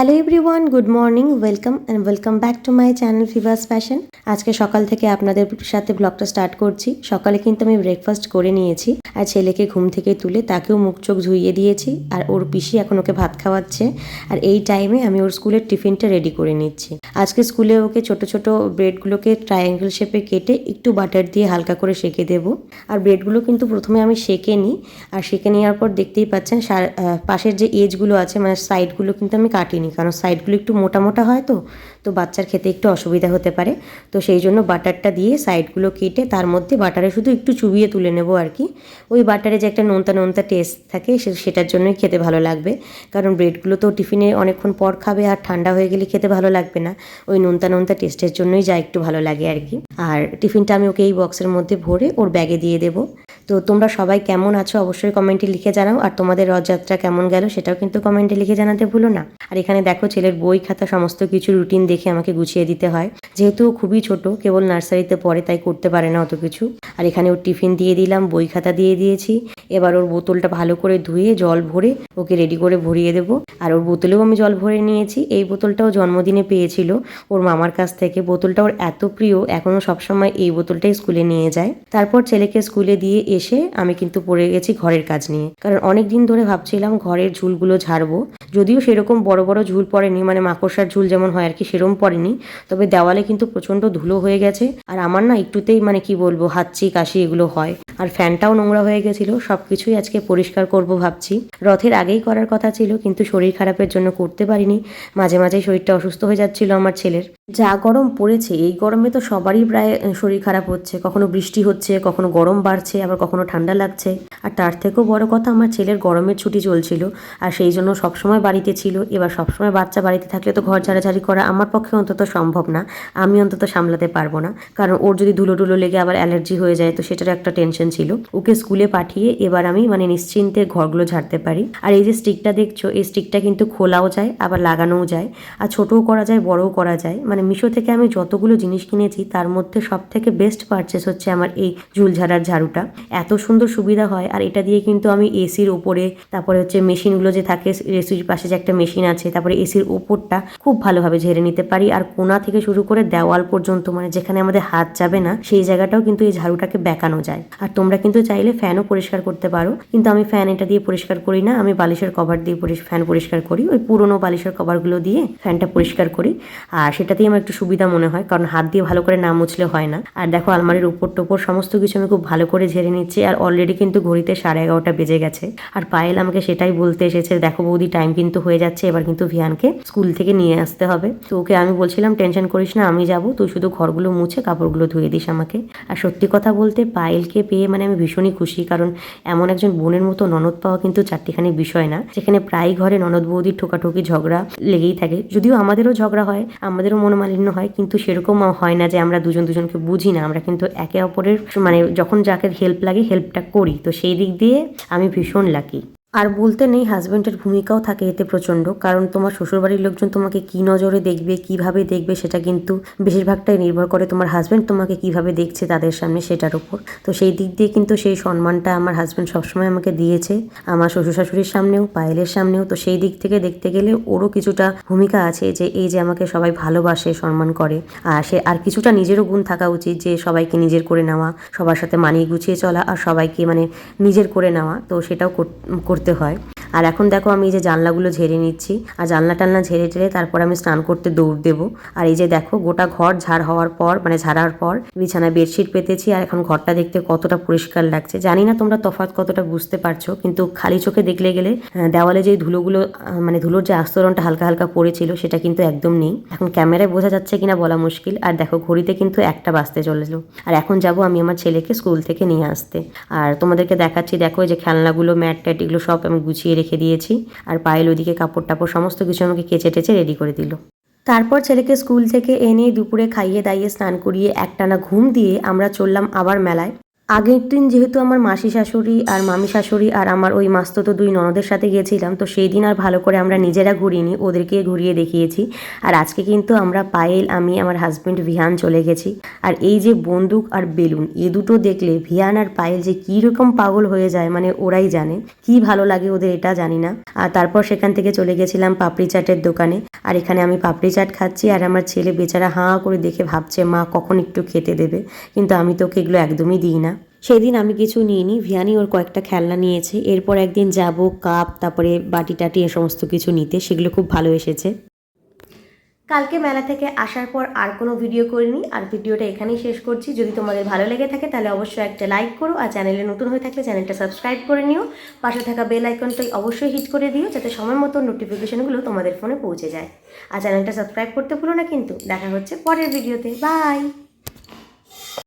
Hello everyone good morning welcome and welcome back to my channel fever's fashion আজকে সকাল থেকে আপনাদের সাথে ব্লগটা স্টার্ট করছি। সকালে কিন্তু আমি ব্রেকফাস্ট করে নিয়েছি। আর ছেলেকে ঘুম থেকে তুলে তাকেও মুখ চোখ ধুইয়ে দিয়েছি। আর ওর পিসি এখন ওকে ভাত খাওয়াচ্ছে। আর এই টাইমে আমি ওর স্কুলের টিফিনটা রেডি করে নিচ্ছি। আজকে স্কুলে ওকে ছোট ছোট ব্রেডগুলোকে ট্রায়াঙ্গেল শেপে কেটে একটু বাটার দিয়ে হালকা করে সেঁকে দেব। আর ব্রেডগুলো কিন্তু প্রথমে আমি সেঁকে নিই। আর সেকে নেওয়ার পর দেখতেই পাচ্ছেন পাশের যে এজগুলো আছে মানে সাইডগুলো কিন্তু আমি কাটিনি। কারণ সাইডগুলো একটু মোটা মোটা হয় তো তো বাচ্চার খেতে একটু অসুবিধা হতে পারে। তো সেই জন্য বাটারটা দিয়ে সাইডগুলো কেটে তার মধ্যে বাটারে শুধু একটু চুবিয়ে তুলে নেব আর কি। ওই বাটারে যে একটা নোনতা নোনতা টেস্ট থাকে সেটার জন্যই খেতে ভালো লাগবে। কারণ ব্রেডগুলো তো টিফিনে অনেকক্ষণ পর খাবে আর ঠান্ডা হয়ে গেলে খেতে ভালো লাগবে না। ওই নোনতা নোনতা টেস্টের জন্যই যা একটু ভালো লাগে আর কি। আর টিফিনটা আমি ওকে এই বক্সের মধ্যে ভরে ওর ব্যাগে দিয়ে দেবো। তো তোমরা সবাই কেমন আছো অবশ্যই কমেন্টে লিখে জানাও। আর তোমাদের রথযাত্রা কেমন গেল সেটাও কিন্তু কমেন্টে লিখে জানাতে ভুলো না। আর এখানে দেখো ছেলের বই খাতা সমস্ত কিছু রুটিন দেখে আমাকে গুছিয়ে দিতে হয়। যেহেতু ও খুবই ছোট, কেবল নার্সারিতে পড়ে, তাই করতে পারে না অত কিছু। আর এখানে ওর টিফিন দিয়ে দিলাম, বই খাতা দিয়ে দিয়েছি। এবার ওর বোতলটা ভালো করে ধুয়ে, জল ভরে ওকে রেডি করে ভরিয়ে দেবো। আর ওর বোতলেও আমি জল ভরে নিয়েছি। এই বোতলটাও জন্মদিনে পেয়েছিল। ওর মামার কাছ থেকে। বোতলটা ওর এত প্রিয়, এখনও সবসময় এই বোতলটাই স্কুলে নিয়ে যায়। তারপর ছেলেকে স্কুলে দিয়ে এসে আমি কিন্তু পড়ে গেছি ঘরের কাজ নিয়ে। কারণ অনেক দিন ধরে ভাবছিলাম ঘরের ঝুলগুলো ঝাড়বো। যদিও সেরকম বড় বড় ঝুল পড়েনি মানে মাকড়সার ঝুল যেমন হয় আর কি, সেরম পড়েনি। তবে দেওয়ালে কিন্তু প্রচণ্ড ধুলো হয়ে গেছে। আর আমার না একটুতেই মানে কি বলব হাঁচি কাশি এগুলো হয়। আর ফ্যানটাও নোংরা হয়ে গেছিল, সবকিছুই আজকে পরিষ্কার করব ভাবছি। রথের আগেই করার কথা ছিল, কিন্তু শরীর খারাপের জন্য করতে পারিনি। মাঝে মাঝে শরীরটা অসুস্থ হয়ে যাচ্ছিল আমার ছেলের। যা গরম পড়েছে, এই গরমে তো সবারই প্রায় শরীর খারাপ হচ্ছে। কখনো বৃষ্টি হচ্ছে, কখনো গরম বাড়ছে, আবার কখনো ঠান্ডা লাগছে। আর তার থেকেও বড় কথা, আমার ছেলের গরমের ছুটি চলছিল, আর সেই জন্য সবসময় বাড়িতে ছিল। এবার সবসময় বাচ্চা বাড়িতে থাকলে তো ঘর ঝাড়াঝাড়ি করা আমার পক্ষে অন্তত সম্ভব না। আমি অন্তত সামলাতে পারব না। কারণ ওর যদি ধুলো টুলো লেগে আবার অ্যালার্জি হয়ে যায়, তো সেটার একটা টেনশন ছিল। ওকে স্কুলে পাঠিয়ে এবার আমি মানে নিশ্চিন্তে ঘরগুলো ঝাড়তে পারি। আর এই যে স্টিকটা দেখছ, এই স্টিকটা কিন্তু খোলাও যায়, আবার লাগানোও যায়। আর ছোটও করা যায়, বড়ও করা যায়। মানে মিশো থেকে আমি যতগুলো জিনিস কিনেছি, তার মধ্যে সব থেকে বেস্ট পারচেস হচ্ছে আমার এই ঝুল ঝাড়ার ঝাড়ুটা। এত সুন্দর সুবিধা হয়, আর এটা দিয়ে কিন্তু আমি এসির ওপরে, তারপরে হচ্ছে মেশিনগুলো যে থাকে এসির পাশে যে একটা মেশিন আছে, তারপরে এসির ওপরটা খুব ভালোভাবে ঝেড়ে নিতে পারি। আর কোনা থেকে শুরু করে দেওয়াল পর্যন্ত মানে যেখানে আমাদের হাত যাবে না, সেই জায়গাটাও কিন্তু এই ঝাড়ুটাকে বেঁকানো যায়। আর তোমরা কিন্তু চাইলে ফ্যানও পরিষ্কার করতে পারো, কিন্তু আমি ফ্যান এটা দিয়ে পরিষ্কার করি না, আমি বালিশের কভার দিয়ে ফ্যান পরিষ্কার করি। ওই পুরোনো বালিশের কভারগুলো দিয়ে ফ্যানটা পরিষ্কার করি। আর সেটাতেই আমার একটু সুবিধা মনে হয়, কারণ হাত দিয়ে ভালো করে না মুছলে হয় না। আর দেখো, আলমারির উপর টোপর সমস্ত কিছু আমি খুব ভালো করে ঝেড়ে নিচ্ছি, আর অলরেডি কিন্তু ঘড়িতে সাড়ে এগারোটা বেজে গেছে। আর পায়েল আমাকে সেটাই বলতে এসেছে, দেখো বৌদি টাইম কিন্তু হয়ে যাচ্ছে, এবার কিন্তু ভিয়ানকে স্কুল থেকে নিয়ে আসতে হবে। তো ওকে আমি বলছিলাম, টেনশন করিস না, আমি যাব, তুই শুধু ঘরগুলো মুছে কাপড়গুলো ধুয়ে দিস আমাকে। আর সত্যি কথা বলতে পায়েলকে পেয়ে মানে আমি ভীষণই খুশি, কারণ এমন একজন বোনের মতো ননদ পাওয়া কিন্তু চারটিখানি বিষয় না, যেখানে প্রায় ঘরে ননদ বৌদির ঠোকাঠুকি ঝগড়া লেগেই থাকে। যদিও আমাদেরও ঝগড়া হয়, আমাদেরও মনোমালিন্য হয়, কিন্তু সেরকম হয় না যে আমরা দুজন দুজনকে বুঝি না। আমরা কিন্তু একে অপরের মানে যখন যাকে হেল্প লাগে হেল্পটা করি। তো সেই দিক দিয়ে আমি ভীষণ লাকি আর বলতে নেই হাজব্যান্ডের ভূমিকাও থাকে এতে প্রচণ্ড, কারণ তোমার শ্বশুরবাড়ির লোকজন তোমাকে কি নজরে দেখবে, কীভাবে দেখবে সেটা কিন্তু বেশিরভাগটাই নির্ভর করে তোমার হাজব্যান্ড তোমাকে কীভাবে দেখছে তাদের সামনে সেটার উপর। তো সেই দিক দিয়ে কিন্তু সেই সম্মানটা আমার হাজব্যান্ড সবসময় আমাকে দিয়েছে, আমার শ্বশুর শাশুড়ির সামনেও, পায়েলের সামনেও। তো সেই দিক থেকে দেখতে গেলে ওরও কিছুটা ভূমিকা আছে যে এই যে আমাকে সবাই ভালোবাসে, সম্মান করে। আর সে, আর কিছুটা নিজেরও গুণ থাকা উচিত যে সবাইকে নিজের করে নেওয়া, সবার সাথে মানিয়ে গুছিয়ে চলা আর সবাইকে মানে নিজের করে নেওয়া। তো সেটাও কর- করতে হয়। আর এখন দেখো আমি এই যে জানলাগুলো ঝেড়ে নিচ্ছি। আর জানলা টানলা ঝেড়ে ঝেড়ে তারপর আমি স্নান করতে দৌড় দেবো। আর এই যে দেখো গোটা ঘর ঝাড় হওয়ার পর মানে ঝাড়ার পর বিছানায় বেডশিট পেতেছি। আর এখন ঘরটা দেখতে কতটা পরিষ্কার লাগছে। জানি না তোমরা তফাৎ কতটা বুঝতে পারছ, কিন্তু খালি চোখে দেখলে গেলে দেওয়ালে যে ধুলোগুলো মানে ধুলোর যে আস্তরণটা হালকা হালকা পড়েছিল, সেটা কিন্তু একদম নেই। এখন ক্যামেরায় বোঝা যাচ্ছে কিনা বলা মুশকিল। আর দেখো ঘড়িতে কিন্তু একটা বাজতে চলেছিল আর এখন যাব আমি আমার ছেলেকে স্কুল থেকে নিয়ে আসতে। আর তোমাদেরকে দেখাচ্ছি, দেখো এই যে খেলনাগুলো ম্যাট ট্যাট এগুলো সব আমি গুছিয়ে রেখে দিয়েছি। আর পায়েল ওদিকে কাপড় টাপড় সমস্ত কিছু আমাকে কেচে টেচে রেডি করে দিল। তারপর ছেলেকে স্কুল থেকে এনে দুপুরে খাইয়ে দাইয়ে স্নান করিয়ে একটানা ঘুম দিয়ে আমরা চললাম আবার মেলায়। আগের দিন যেহেতু আমার মাসি শাশুড়ি আর মামি শাশুড়ি আর আমার ওই মাস্ততো দুই ননদের সাথে গিয়েছিলাম, তো সেই দিন আর ভালো করে আমরা নিজেরা ঘুরিনি, ওদেরকে ঘুরিয়ে দেখিয়েছি। আর আজকে কিন্তু আমরা পায়েল, আমি, আমার হাজব্যান্ড ভিহান চলে গেছি। আর এই যে বন্দুক আর বেলুন, এ দুটো দেখলে ভিয়ান আর পায়েল যে কী রকম পাগল হয়ে যায় মানে ওরাই জানে। কি ভালো লাগে ওদের এটা জানি না। আর তারপর সেখান থেকে চলে গেছিলাম পাপড়ি চাটের দোকানে। আর এখানে আমি পাপড়ি চাট খাচ্ছি আর আমার ছেলে বেচারা হাঁ করে দেখে ভাবছে, মা, কখন একটু খেতে দেবে? কিন্তু আমি তোকে এগুলো একদমই দিই না। সেদিন আমি কিছু নিইনি। ভিয়ানি ওর কয়েকটা খেলনা নিয়েছে। এরপর একদিন যাব, কাপ, তারপরে বাটি টাটি এ সমস্ত কিছু নিতে। সেগুলো খুব ভালো এসেছে। কালকে মেলা থেকে আসার পর আর কোনো ভিডিও করিনি। আর ভিডিওটা এখানেই শেষ করছি। যদি তোমাদের ভালো লেগে থাকে, তাহলে অবশ্যই একটা লাইক করো। আর চ্যানেলে নতুন হয়ে থাকলে চ্যানেলটা সাবস্ক্রাইব করে নিও। পাশে থাকা বেল আইকনটাই অবশ্যই হিট করে দিও, যাতে সময় মতো নোটিফিকেশানগুলো তোমাদের ফোনে পৌঁছে যায়। আর চ্যানেলটা সাবস্ক্রাইব করতে ভুলো না কিন্তু। দেখা হচ্ছে পরের ভিডিওতে বাই